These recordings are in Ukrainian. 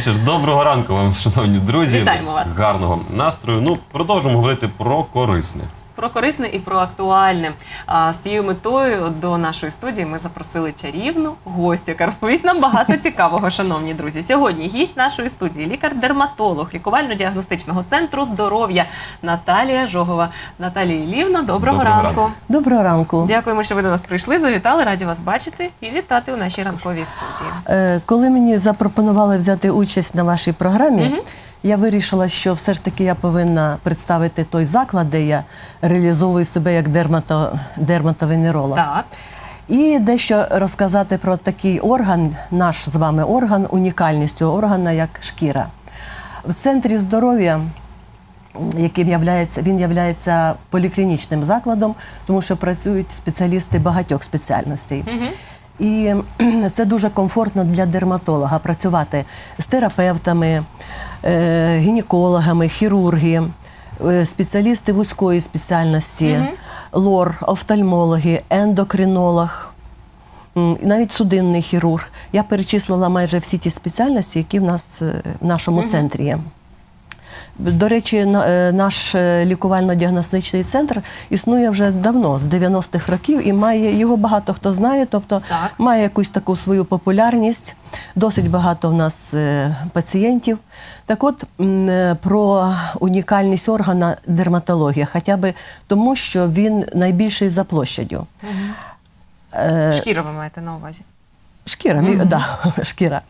І що ж, доброго ранку вам, шановні друзі. Вітаємо вас. Гарного настрою. Ну, продовжимо говорити про корисне. Про корисне і про актуальне. А з цією метою до нашої студії ми запросили чарівну гостю, яка розповість нам багато цікавого, шановні друзі. Сьогодні гість нашої студії, лікар-дерматолог лікувально-діагностичного центру здоров'я Наталія Жогова. Наталія Ілівна, доброго, Доброго ранку. ранку. Доброго ранку. Дякуємо, що ви до нас прийшли. Завітали, раді вас бачити і вітати у нашій ранковій студії. Е, Коли мені запропонували взяти участь на вашій програмі, я вирішила, що все ж таки я повинна представити той заклад, де я реалізовую себе як дермато, дерматовенеролог. Так. І дещо розказати про такий орган, наш з вами орган, унікальність цього органа, як шкіра. В центрі здоров'я, яким являється, він являється поліклінічним закладом, тому що працюють спеціалісти багатьох спеціальностей. І це дуже комфортно для дерматолога працювати з терапевтами, гінекологами, хірурги, е, спеціалісти вузької спеціальності, лор, офтальмологи, ендокринолог. Навіть судинний хірург. Я перечислила майже всі ті спеціальності, які в нас е, в нашому центрі є. До речі, е, наш е, лікувально-діагностичний центр існує вже давно, з 90-х років, і має його багато хто знає, тобто Так. має якусь таку свою популярність. Досить багато в нас е, пацієнтів. Так от про унікальність органа дерматологія, хоча б тому, що він найбільший за площадю. Е, Шкіра ви маєте на увазі. Шкіра, мі- да, шкіра.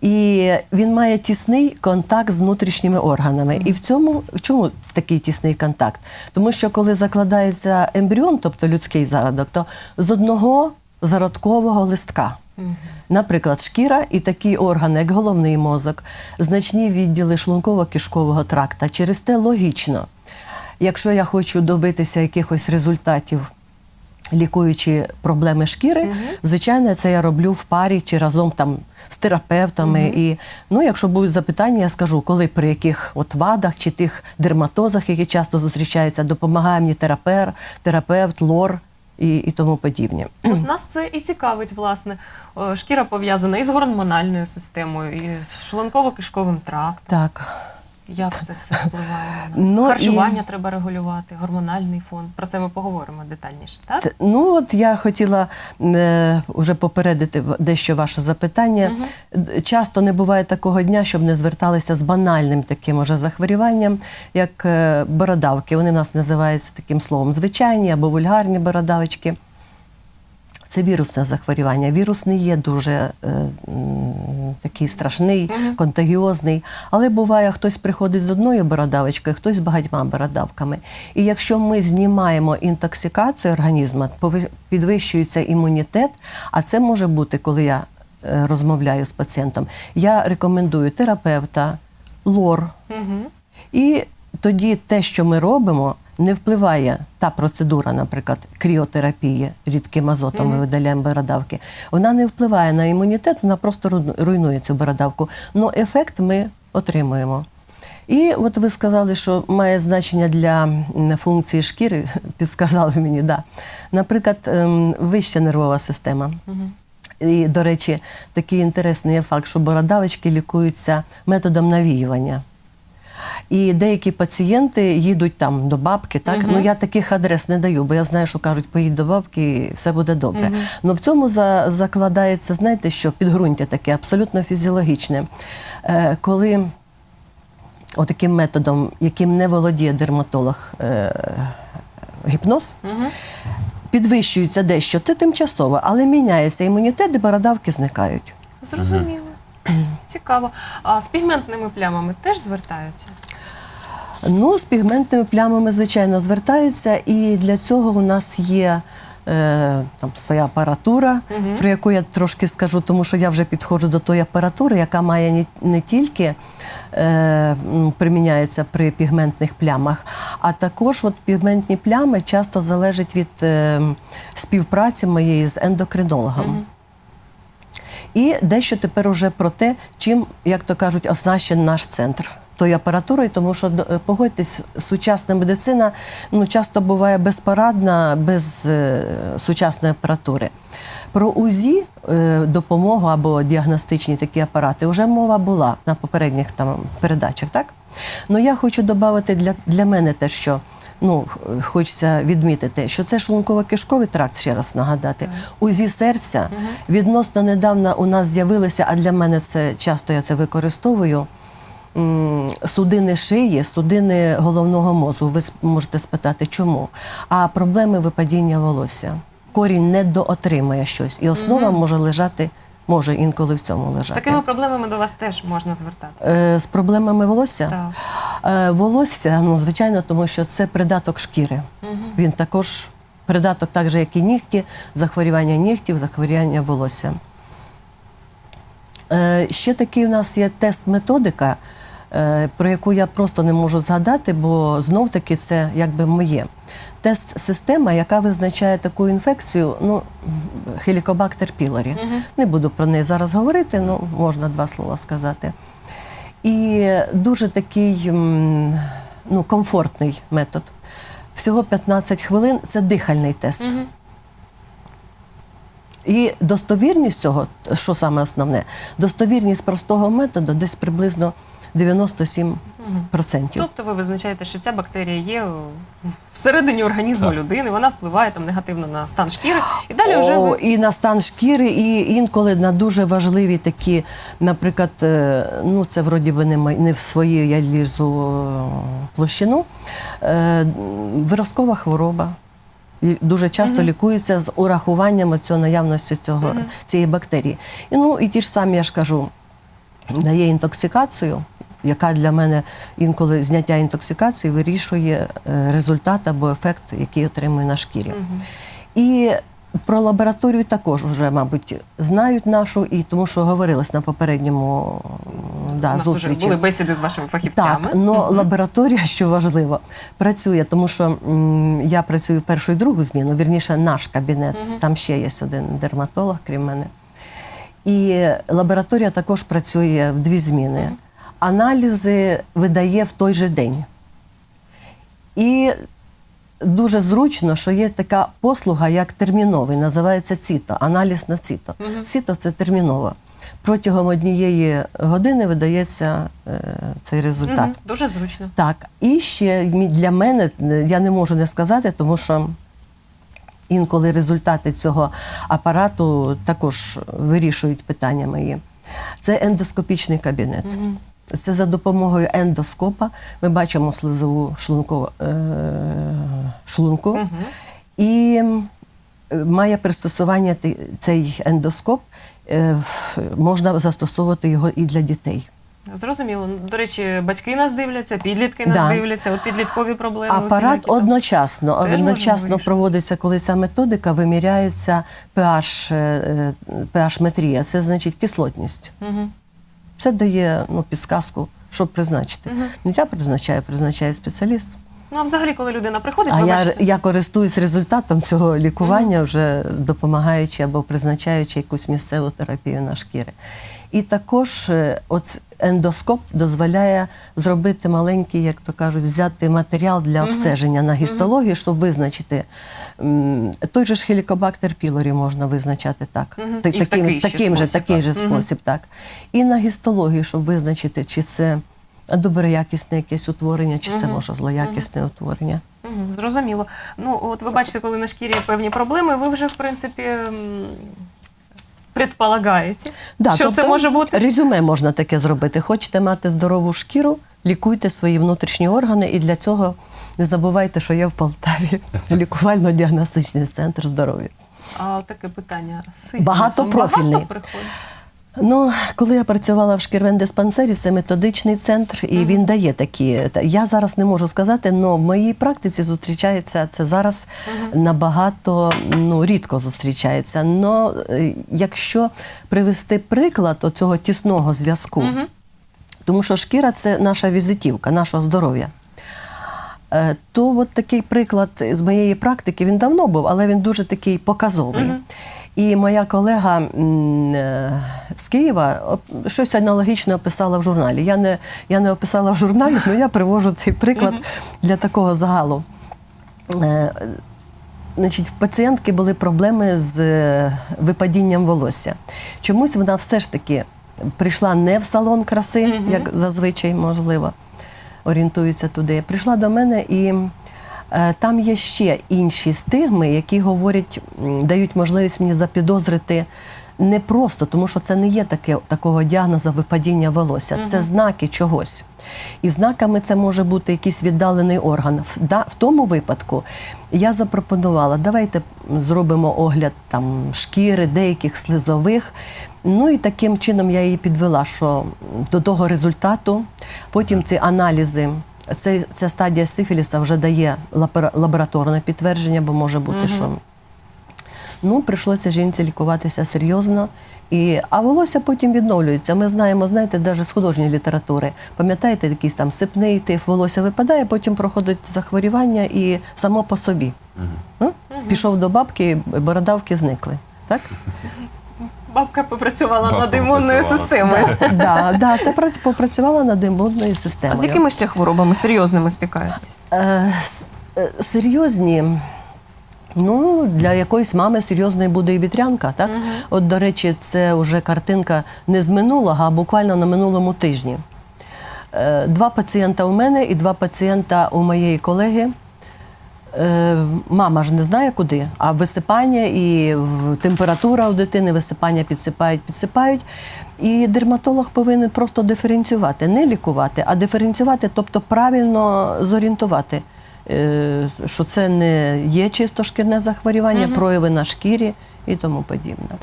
І він має тісний контакт з внутрішніми органами. І в цьому в чому такий тісний контакт? Тому що коли закладається ембріон, тобто людський зародок, то з одного зародкового листка. Наприклад, шкіра і такі органи, як головний мозок, значні відділи шлунково-кишкового тракта. Через те логічно, якщо я хочу добитися якихось результатів лікуючи проблеми шкіри, звичайно, це я роблю в парі чи разом там з терапевтами. І ну, якщо будуть запитання, я скажу, коли при яких от вадах чи тих дерматозах, які часто зустрічаються, допомагає мені терапевт, терапевт, лор і, і тому подібне. От нас це і цікавить, власне. Шкіра пов'язана із гормональною системою, і з шлунково-кишковим трактом. Так. Як це все впливає? Ну, Харчування треба регулювати, гормональний фон. Про це ми поговоримо детальніше, так? Ну от я хотіла е, вже попередити дещо ваше запитання. Д- Часто не буває такого дня, щоб не зверталися з банальним таким уже захворюванням, як е, бородавки. Вони в нас називаються таким словом звичайні або вульгарні бородавочки. Це вірусне захворювання. Вірус не є дуже е, такий страшний, контагіозний. Але буває, хтось приходить з одною бородавочкою, хтось з багатьма бородавками. І якщо ми знімаємо інтоксикацію організму, підвищується імунітет, а це може бути, коли я е, розмовляю з пацієнтом, я рекомендую терапевта, лор, Угу. і тоді те, що ми робимо, не впливає та процедура, наприклад, кріотерапії рідким азотом ми видаляємо бородавки. Вона не впливає на імунітет, вона просто руйнує цю бородавку. Ну ефект ми отримуємо. І от ви сказали, що має значення для функції шкіри, підсказали мені, да. Наприклад, ем, вища нервова система. І, до речі, такий інтересний є факт, що бородавочки лікуються методом навіювання. І деякі пацієнти їдуть там до бабки, так ну я таких адрес не даю, бо я знаю, що кажуть, поїдь до бабки, і все буде добре. Ну в цьому за, закладається, знаєте, що підґрунтя таке абсолютно фізіологічне. Е, коли отаким методом, яким не володіє дерматолог, е, гіпноз, підвищується дещо, це тимчасово, але міняється імунітет, і бородавки зникають. Зрозуміло. Цікаво. А з пігментними плямами теж звертаються? Ну, з пігментними плямами, звичайно, звертаються, і для цього у нас є е, там своя апаратура, про яку я трошки скажу, тому що я вже підходжу до тої апаратури, яка має не, не тільки е, м, приміняється при пігментних плямах, а також от пігментні плями часто залежать від е, співпраці моєї з ендокринологом. І дещо тепер уже про те, чим, як то кажуть, оснащений наш центр. Тою апаратурою, тому що е, погодьтесь, сучасна медицина ну часто буває безпорадна без е, сучасної апаратури. Про УЗІ е, допомогу або діагностичні такі апарати вже мова була на попередніх там передачах, так? Ну я хочу додати для, для мене те, що ну, хочеться відмітити, що це шлунково-кишковий тракт, ще раз нагадати. УЗІ серця відносно недавно у нас з'явилися, а для мене це часто я це використовую. Судини шиї, судини головного мозку. Ви можете спитати, чому? А проблеми випадіння волосся. Корінь не доотримує щось, і основа може лежати, може інколи в цьому З лежати. такими проблемами до вас теж можна звертати. Е, З проблемами волосся? Так. Е, Волосся, ну звичайно, тому що це придаток шкіри. Він також придаток, так же, як і нігті, захворювання нігтів, захворювання волосся. Е, Ще такий у нас є тест-методика, е, про яку я просто не можу згадати, бо знов-таки це якби моє. Тест-система, яка визначає таку інфекцію, ну, хелікобактер пілорі. Не буду про неї зараз говорити, ну можна два слова сказати. І дуже такий ну, комфортний метод. Всього 15 хвилин це дихальний тест. І достовірність цього, що саме основне, достовірність простого методу десь приблизно 97%. Тобто ви визначаєте, що ця бактерія є всередині організму людини, вона впливає там негативно на стан шкіри, і далі вже ви і на стан шкіри, і інколи на дуже важливі такі, наприклад, е, ну це вроді би не, не в свою я лізу е, площину. Е, Виразкова хвороба. І Дуже часто лікується з урахуванням цього наявності цього, цієї бактерії. І, ну, і ті ж самі, я ж кажу, дає інтоксикацію, яка для мене інколи зняття інтоксикації вирішує е, результат або ефект, який отримує на шкірі. І про лабораторію також вже, мабуть, знають нашу, і тому що говорилось на попередньому м, у нас вже зустрічі. були бесіди з вашими фахівцями. Так, але лабораторія, що важливо, працює, тому що м, я працюю першу і другу зміну, вірніше, наш кабінет. Там ще є один дерматолог, крім мене. І лабораторія також працює в дві зміни. Аналізи видає в той же день. І дуже зручно, що є така послуга, як терміновий, називається ЦІТО, аналіз на ЦІТО. ЦІТО це терміново. Протягом однієї години видається е, цей результат. Мгм, Дуже зручно. Так, і ще для мене е, я не можу не сказати, тому що інколи результати цього апарату також вирішують питання мої. Це ендоскопічний кабінет. Це за допомогою ендоскопа ми бачимо слизову шлунку, е, шлунку і має пристосування цей ендоскоп. е, можна застосовувати його і для дітей. Зрозуміло. До речі, батьки нас дивляться, підлітки нас Да. дивляться, от підліткові проблеми. Апарат там. одночасно, Теж одночасно проводиться, коли ця методика виміряється pH, е, pH-метрія, це значить кислотність. Мгм. Це дає ну, підсказку, що призначити. Не я призначаю, призначає спеціаліст. Ну а взагалі, коли людина приходить, А ви я, бачите, я користуюсь результатом цього лікування, вже допомагаючи або призначаючи якусь місцеву терапію на шкіри. І також е, от ендоскоп дозволяє зробити маленький, як то кажуть, взяти матеріал для обстеження на гістологію, щоб визначити той же ж хелікобактер пілорі можна визначати так. Мгм. Та- І в таким, такий таким же, спосіб, же Мгм. спосіб, так. І на гістологію, щоб визначити, чи це доброякісне якесь утворення, чи це може злоякісне утворення. Мгм, зрозуміло. Ну, от ви бачите, коли на шкірі певні проблеми, ви вже, в принципі, предполагаєте, Да, що тобто, це може бути. Резюме можна таке зробити. Хочете мати здорову шкіру, лікуйте свої внутрішні органи, і для цього не забувайте, що є в Полтаві лікувально-діагностичний центр здоров'я. А таке питання. Багатопрофільний. багато приходить? Ну, коли я працювала в шкірвендиспансері, це методичний центр, і він дає такі. та- Я зараз не можу сказати, але в моїй практиці зустрічається це зараз набагато ну, рідко зустрічається. Но е, якщо привести приклад цього тісного зв'язку, тому що шкіра це наша візитівка, нашого здоров'я. Е, То от такий приклад з моєї практики він давно був, але він дуже такий показовий. І моя колега е, з Києва щось аналогічне описала в журналі. Я не, я не описала в журналі, але я привожу цей приклад для такого загалу. Е, Значить, в пацієнтки були проблеми з е, випадінням волосся. Чомусь вона все ж таки прийшла не в салон краси, як зазвичай можливо, орієнтується туди. Прийшла до мене і там є ще інші стигми, які говорять, дають можливість мені запідозрити. Не просто, тому що це не є таке, такого діагнозу випадіння волосся, це знаки чогось. І знаками це може бути якийсь віддалений орган. В, да, в тому випадку я запропонувала, давайте зробимо огляд там шкіри, деяких слизових. Ну і таким чином я її підвела, що до того результату. Потім ці аналізи. Це, ця стадія сифіліса вже дає лабораторне підтвердження, бо може бути, що Ну, прийшлося жінці лікуватися серйозно. І, а волосся потім відновлюється. Ми знаємо, знаєте, навіть з художньої літератури. Пам'ятаєте, якийсь там сипний тиф, волосся випадає, потім проходить захворювання і само по собі. Ну, Пішов до бабки, бородавки зникли. Так? Бабка попрацювала Бабка над імунною попрацювала. системою. Да, да, це прац- попрацювала над імунною А системою. з якими ще хворобами серйозними стикаєтесь? Е, с- е, серйозні. Ну, для якоїсь мами серйозною буде і вітрянка, так? От, до речі, це вже картинка не з минулого, а буквально на минулому тижні. Е, Два пацієнта у мене і два пацієнта у моєї колеги. Е, Мама ж не знає куди, а висипання і температура у дитини, висипання підсипають, підсипають. І дерматолог повинен просто диференціювати, не лікувати, а диференціювати, тобто правильно зорієнтувати, е, що це не є чисто шкірне захворювання, прояви на шкірі і тому подібне.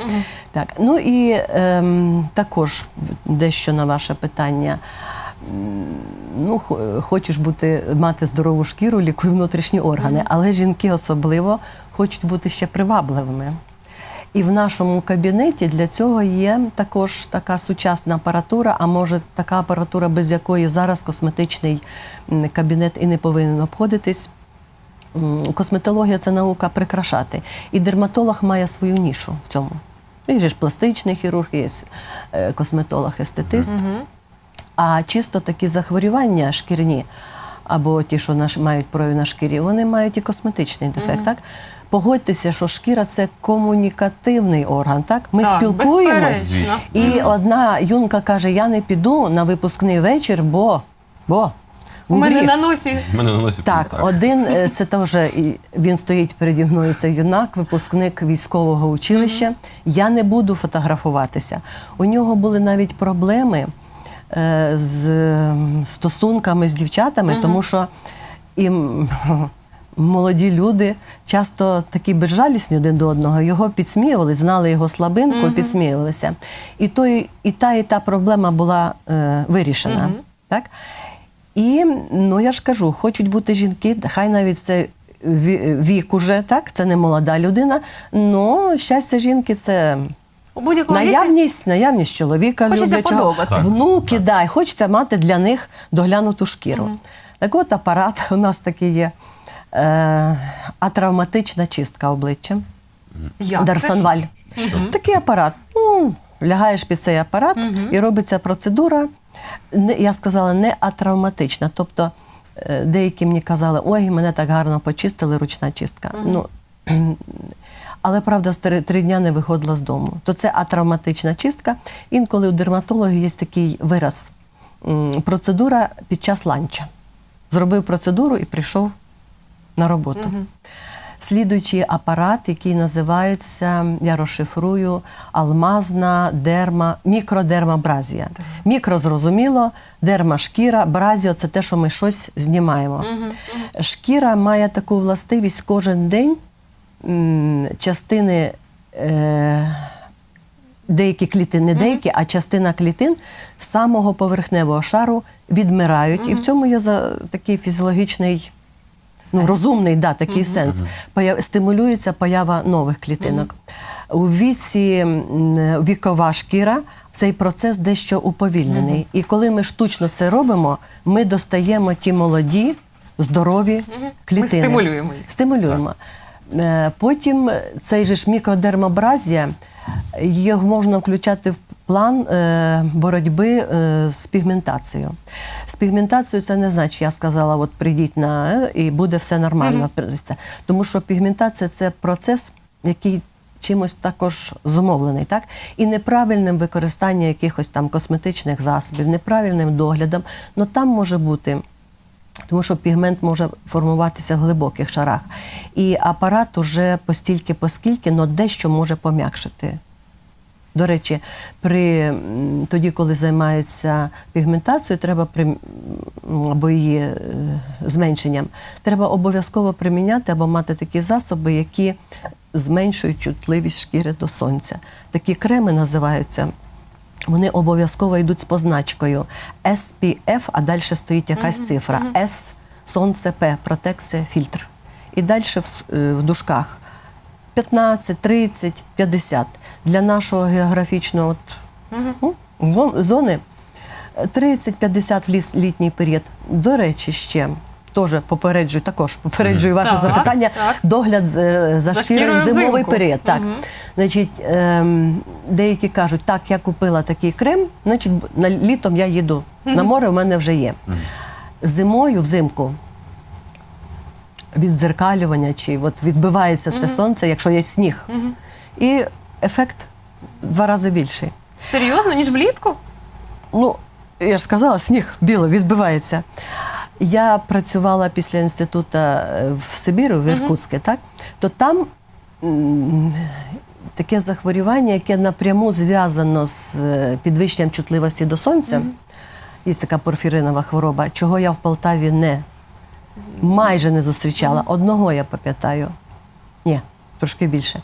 Так, ну і ем, також дещо на ваше питання. Ну, хочеш бути, мати здорову шкіру, лікуй внутрішні органи. Але жінки особливо хочуть бути ще привабливими. І в нашому кабінеті для цього є також така сучасна апаратура, а може така апаратура, без якої зараз косметичний кабінет і не повинен обходитись. Косметологія це наука прикрашати. І дерматолог має свою нішу в цьому. Він ж пластичний хірург, є е, косметолог, естетист. А чисто такі захворювання шкірні, або ті, що наш, мають прояви на шкірі, вони мають і косметичний дефект. Так? Погодьтеся, що шкіра це комунікативний орган. Так? Ми Так, спілкуємось. безперечно. І одна юнка каже: Я не піду на випускний вечір, бо. бо У мене гріх». на носі В мене на носі Так, один е, це теж він стоїть переді мною. Це юнак, випускник військового училища. Я не буду фотографуватися. У нього були навіть проблеми з ем, стосунками з дівчатами, тому що і молоді люди часто такі безжалісні один до одного, його підсміювали, знали його слабинку, підсміювалися. І, той, і та, і та проблема була е, вирішена. Так? І ну я ж кажу, хочуть бути жінки, хай навіть це вік уже, так, це не молода людина. Ну, щастя жінки це у будь-якому віці наявність, наявність чоловіка Хочеться люблячого. подобатись. Так, Внуки, дай, хочеться мати для них доглянуту шкіру. Так от апарат у нас такий є. Е, атравматична чистка обличчя. Як це? Дарсонваль. Такий апарат. Ну, лягаєш під цей апарат і робиться процедура. Не, я сказала, не атравматична. Тобто е, деякі мені казали, ой, мене так гарно почистили, ручна чистка. Ну, але правда, з три, три дня не виходила з дому. То це атравматична чистка. Інколи у дерматологів є такий вираз процедура під час ланча. Зробив процедуру і прийшов на роботу. Слідуючий апарат, який називається, я розшифрую, алмазна дерма, мікродермабразія. Мікро зрозуміло, дерма шкіра, бразіо це те, що ми щось знімаємо. Шкіра має таку властивість кожен день частини. Е, деякі клітини, не деякі, а частина клітин з самого поверхневого шару відмирають. І в цьому є такий фізіологічний, ну, розумний да, такий сенс. Появ... Стимулюється поява нових клітинок. У віці вікова шкіра. Цей процес дещо уповільнений. І коли ми штучно це робимо, ми достаємо ті молоді, здорові клітини. стимулюємо їх. Стимулюємо. Е, Потім цей же ж мікродермобразія, його можна включати в план е, боротьби е, з пігментацією. З пігментацією це не значить, я сказала, от прийдіть на е, і буде все нормально. Тому що пігментація це процес, який чимось також зумовлений, так? І неправильним використанням якихось там косметичних засобів, неправильним доглядом, ну там може бути. Тому що пігмент може формуватися в глибоких шарах. І апарат уже постільки, поскільки, но дещо може пом'якшити. До речі, при, тоді, коли займаються пігментацією, треба при, або її е, зменшенням, треба обов'язково приміняти або мати такі засоби, які зменшують чутливість шкіри до сонця. Такі креми називаються вони обов'язково йдуть з позначкою SPF, а далі стоїть якась цифра. S, сонце, П, протекція, фільтр. І далі в, е, в дужках 15, 30, 50. Для нашого географічного от, ну, зон- зони 30-50 в літній період. До речі, ще. Теж попереджую, також попереджую ваше Так, запитання. так. Догляд за, за, За шкірою зимовий взимку. період. Так. Значить, ем, деякі кажуть, так, я купила такий крем, значить, на літом я їду на море, в мене вже є. Зимою, взимку, відзеркалювання чи от відбивається це сонце, якщо є сніг. І ефект два рази більший. Серйозно, ніж влітку? Ну, я ж сказала, сніг біло відбивається. Я працювала після інституту е, в Сибіру, в Іркутське, так? То там таке захворювання, яке напряму зв'язано з е, підвищенням чутливості до сонця. Є така порфіринова хвороба, чого я в Полтаві не майже не зустрічала. Одного я пам'ятаю. Ні, трошки більше.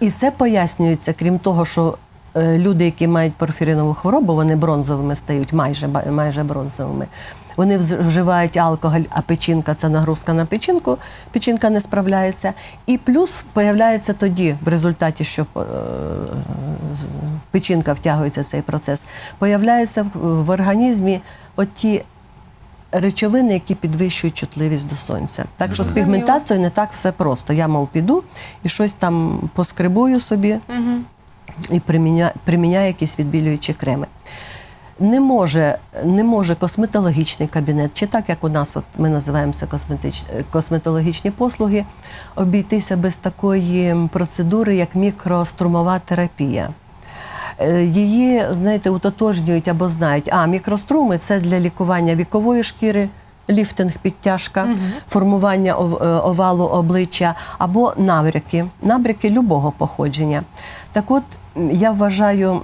І це пояснюється, крім того, що е, люди, які мають порфіринову хворобу, вони бронзовими стають, майже, майже бронзовими. Вони вживають алкоголь, а печінка це нагрузка на печінку, печінка не справляється. І плюс появляється тоді, в результаті, що е, печінка втягується в цей процес, появляються в, в організмі оті речовини, які підвищують чутливість до сонця. Так що з пігментацією не так все просто. Я мов піду і щось там поскребую собі і приміняю, приміняю якісь відбілюючі креми. Не може, не може косметологічний кабінет, чи так як у нас, от ми називаємо це косметич, косметологічні послуги, обійтися без такої процедури, як мікрострумова терапія. Е, Її, знаєте, утотожнюють або знають, а мікроструми це для лікування вікової шкіри, ліфтинг, підтяжка, формування е, овалу обличчя або набряки, набряки любого походження. Так от, я вважаю,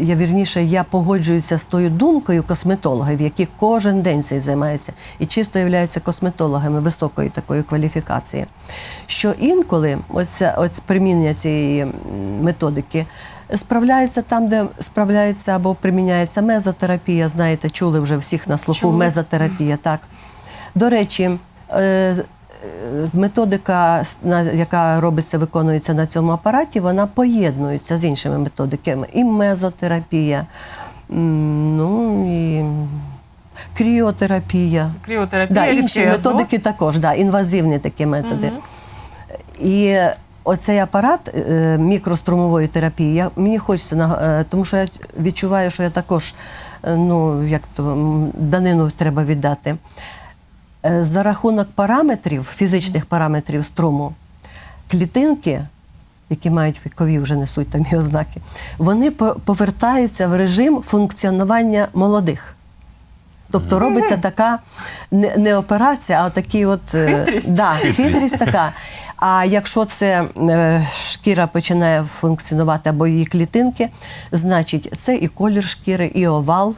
я вірніше, я погоджуюся з тою думкою косметологів, які кожен день цим займаються і чисто являються косметологами високої такої кваліфікації. Що інколи оця, оць примінення цієї методики справляється там, де справляється або приміняється мезотерапія. Знаєте, чули вже всіх на слуху Чули. мезотерапія. Так. До речі, е, методика, яка робиться, виконується на цьому апараті, вона поєднується з іншими методиками. І мезотерапія, ну і кріотерапія. Кріотерапія, Да, інші методики також, да, інвазивні такі методи. І оцей апарат е, мікрострумової терапії, я, мені хочеться, на- е, тому що я відчуваю, що я також е, ну, як то, данину треба віддати. За рахунок параметрів, фізичних параметрів струму, клітинки, які мають вікові, вже несуть там і ознаки, вони по- повертаються в режим функціонування молодих. Тобто робиться така не, не операція, а такий от е, Хитрість. Да, хитрість така. А якщо це е, шкіра починає функціонувати або її клітинки, значить це і колір шкіри, і овал,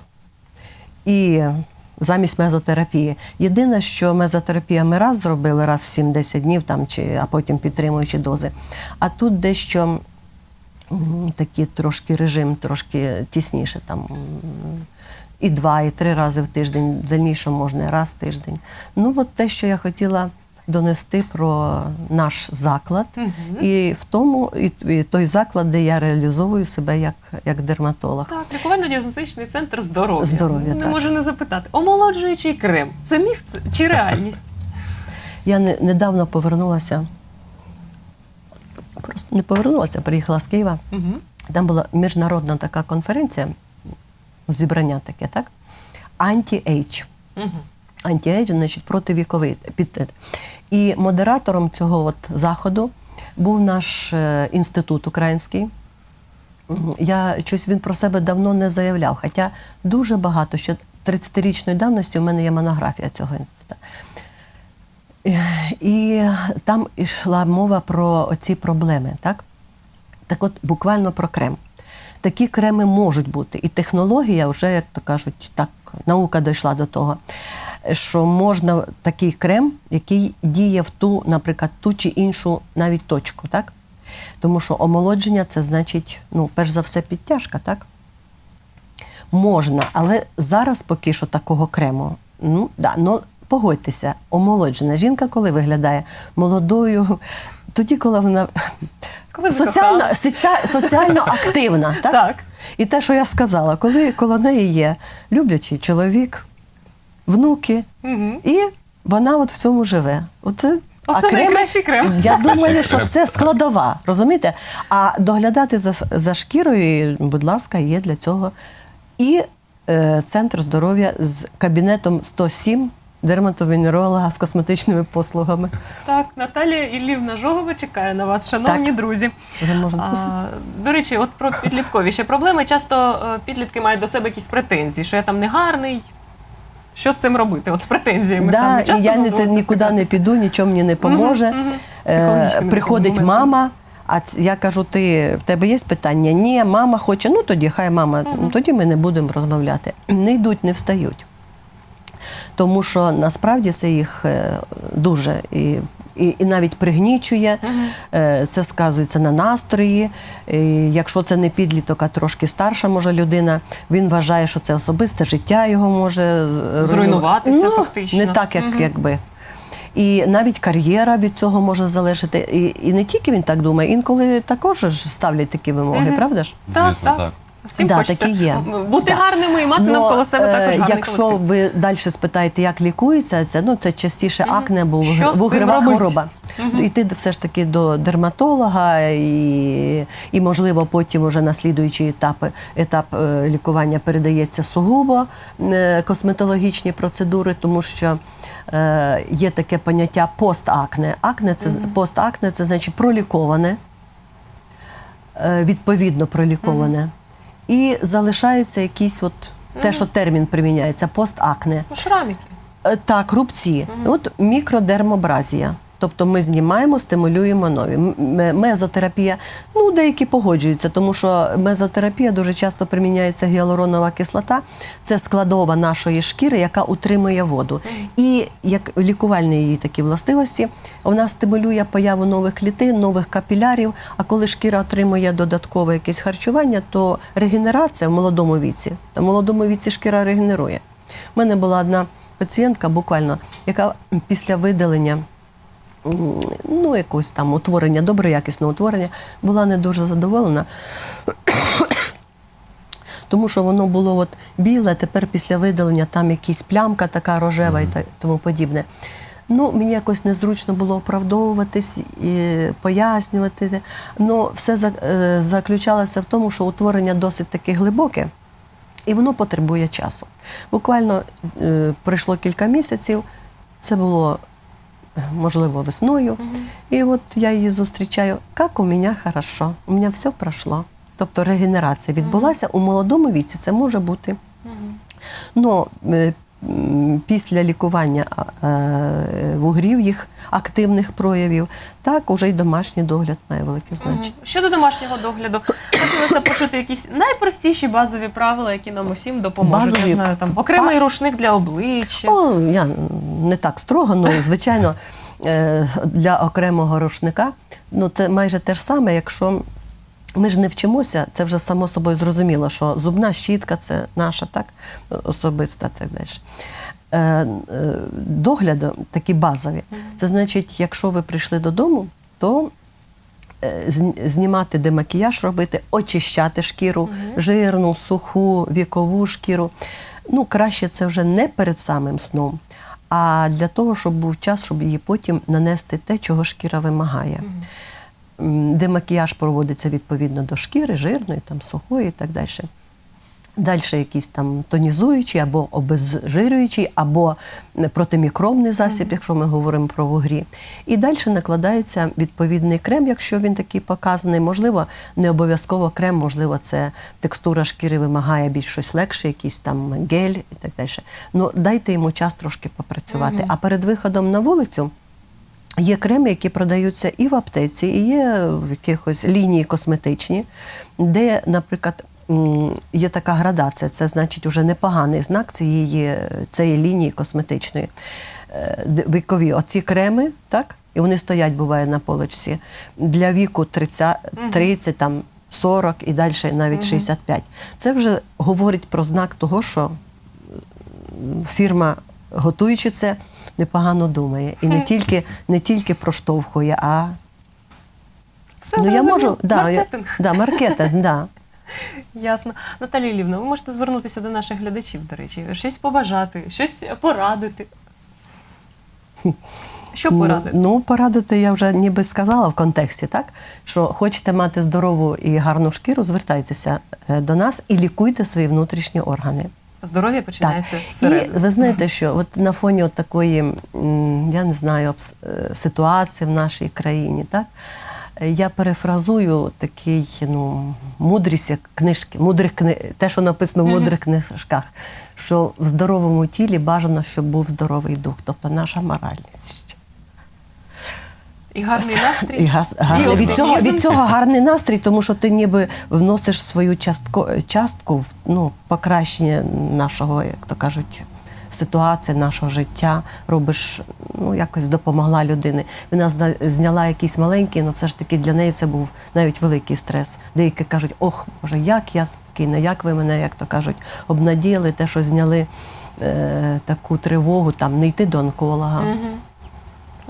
і замість мезотерапії. Єдине, що мезотерапія ми раз зробили, раз в 7-10 днів, там, чи, а потім підтримуючи дози. А тут дещо такий трошки режим, трошки тісніше. Там, і два, і три рази в тиждень, в дальнішому можна і раз в тиждень. Ну, от те, що я хотіла донести про наш заклад, і в тому, і, і той заклад, де я реалізовую себе як, як дерматолог. Так, лікувально-діагностичний центр здоров'я. Здоров'я, Не так. можу не запитати. Омолоджуючий крем. Це міф чи реальність? Я не, недавно повернулася. Просто не повернулася, приїхала з Києва. Угу. Там була міжнародна така конференція, зібрання таке, так? Анті-ейдж. Угу. Анті-ейдж, значить, противіковий підтет. І модератором цього от заходу був наш е, інститут український. Я щось він про себе давно не заявляв, хоча дуже багато, ще 30-річної давності у мене є монографія цього інституту. І там йшла мова про оці проблеми, так? Так от, буквально про крем. Такі креми можуть бути. І технологія вже, як то кажуть, так, наука дійшла до того, що можна такий крем, який діє в ту, наприклад, ту чи іншу навіть точку, так? Тому що омолодження це значить, ну, перш за все, підтяжка, так? Можна, але зараз поки що такого крему. Ну, да, ну погодьтеся, омолоджена жінка, коли виглядає молодою, тоді, коли вона Коли соціально, соціально активна, так? Так. І те, що я сказала, коли коло неї є люблячий чоловік, внуки, Угу. і вона от в цьому живе. От, е, Оце найкращий крем. Я думаю, що це складова, розумієте? А доглядати за, за шкірою, будь ласка, є для цього і е, центр здоров'я з кабінетом 107 дерматовенеролога з косметичними послугами. Так, Наталія Іллівна Жогова чекає на вас, шановні Так. друзі. Вже можна А, до речі, от про підліткові ще проблеми. Часто е, підлітки мають до себе якісь претензії, що я там не гарний. Що з цим робити? От з претензіями Да, саме. Часто я ні- нікуди не піду, нічого мені не поможе. Е, Приходить мама, а я кажу: ти в тебе є питання? Ні, мама хоче. Ну тоді хай мама, тоді ми не будемо розмовляти. Не йдуть, не встають. Тому що насправді це їх е, дуже і, і, і навіть пригнічує, Е, це сказується на настрої. І якщо це не підліток, а трошки старша може людина, він вважає, що це особисте життя його може е, Зруйнуватися ну, фактично. Не так, як, Мгм. якби. І навіть кар'єра від цього може залежати. І, і не тільки він так думає, інколи також ж ставлять такі вимоги, Мгм. правда ж? Так, Звісно, так. так. Всім Да, хочеться такі є. бути Да. гарними і мати Но, навколо себе е, також гарний Якщо колектив. ви далі спитаєте, як лікується це, ну це частіше акне або робить? хвороба. Йти все ж таки до дерматолога і, і можливо, потім уже на слідуючий етап, етап е, лікування передається сугубо е, косметологічні процедури, тому що е, є таке поняття постакне. Акне це постакне, це значить проліковане е, відповідно проліковане. І залишаються якісь от те, що термін приміняється, постакне. Шраміки. шрамики. Е, Так, рубці. От мікродермобразія. Тобто ми знімаємо, стимулюємо нові. Мезотерапія, ну деякі погоджуються, тому що мезотерапія дуже часто приміняється гіалуронова кислота. Це складова нашої шкіри, яка утримує воду. І як лікувальні її такі властивості, вона стимулює появу нових клітин, нових капілярів. А коли шкіра отримує додаткове якесь харчування, то регенерація в молодому віці. В молодому віці шкіра регенерує. У мене була одна пацієнтка, буквально, яка після видалення ну, якогось там утворення, доброякісного утворення, була не дуже задоволена. Тому що воно було от біле, тепер після видалення там якась плямка така рожева і тому подібне. Ну, мені якось незручно було оправдовуватись і пояснювати. Ну, все за- е, заключалося в тому, що утворення досить таки глибоке. І воно потребує часу. Буквально е, пройшло кілька місяців. Це було можливо весною. І от я її зустрічаю. Як у мене хорошо, у мене все пройшло. Тобто регенерація відбулася у молодому віці. Це може бути. Угу. е, м, після лікування е, вугрів їх активних проявів, так уже й домашній догляд має велике значення. Щодо домашнього догляду, хотілося почути якісь найпростіші базові правила, які нам усім допоможуть. Базові Я знаю, там окремий па- рушник для обличчя. О, я не так строго, ну звичайно, е, для окремого рушника, ну це майже те ж саме, якщо. Ми ж не вчимося, це вже само собою зрозуміло, що зубна щітка це наша, так, особиста так далі. Е, е, догляди такі базові. Це значить, якщо ви прийшли додому, то е, зн- знімати демакіяж робити, очищати шкіру, жирну, суху, вікову шкіру. Ну, краще це вже не перед самим сном, а для того, щоб був час, щоб її потім нанести те, чого шкіра вимагає. Де макіяж проводиться відповідно до шкіри, жирної, там, сухої і так далі. Далі якийсь там тонізуючий або обезжирюючий, або протимікробний засіб, якщо ми говоримо про вугрі. І далі накладається відповідний крем, якщо він такий показаний. Можливо, не обов'язково крем, можливо, це текстура шкіри вимагає більш щось легше, якийсь там гель і так далі. Ну, дайте йому час трошки попрацювати. А перед виходом на вулицю. Є креми, які продаються і в аптеці, і є в якихось лінії косметичні, де, наприклад, є така градація. Це значить уже непоганий знак цієї, цієї лінії косметичної. Е, Вікові оці креми, так? І вони стоять, буває, на полочці. Для віку 30, 30 там, 40 і далі навіть 65. Це вже говорить про знак того, що фірма, готуючи це, непогано думає. І не тільки, не тільки проштовхує, а Все ну, я можу. Да, я, да, маркетинг, да. Ясно. Наталія Лівна, ви можете звернутися до наших глядачів, до речі, щось побажати, щось порадити. Що порадити? Ну, порадити я вже ніби сказала в контексті, так? Що хочете мати здорову і гарну шкіру, звертайтеся е, до нас і лікуйте свої внутрішні органи. Здоров'я Так. починається І ви знаєте, що от на фоні от такої, я не знаю, е, ситуації в нашій країні, так? Я перефразую такий, ну, мудрість, як книжки, мудрих кни... те, що написано в мудрих книжках, що в здоровому тілі бажано, щоб був здоровий дух, тобто наша моральність. І гарний настрій. І газ, гарний. Від, цього, від цього гарний настрій, тому що ти ніби вносиш свою частко, частку в ну, покращення нашого, як то кажуть, ситуації, нашого життя. Робиш, ну, якось допомогла людині. Вона зняла якийсь маленький, але все ж таки для неї це був навіть великий стрес. Деякі кажуть, ох, Боже, як я спокійна, як ви мене, як то кажуть, обнадіяли те, що зняли е, таку тривогу, там, не йти до онколога.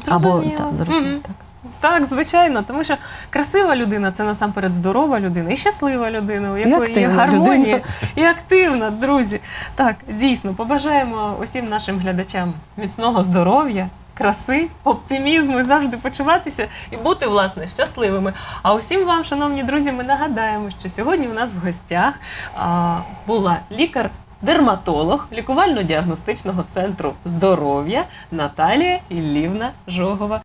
Або Зрозуміло. так, зрозуміло, Мгм. так. Так, звичайно, тому що красива людина це насамперед здорова людина і щаслива людина, у якої є активна гармонія людина. і активна, друзі. Так, дійсно, побажаємо усім нашим глядачам міцного здоров'я. Краси, оптимізму і завжди почуватися і бути власне щасливими. А усім вам, шановні друзі, ми нагадаємо, що сьогодні у нас в гостях а, була лікар-дерматолог лікувально-діагностичного центру здоров'я Наталія Іллівна Жогова.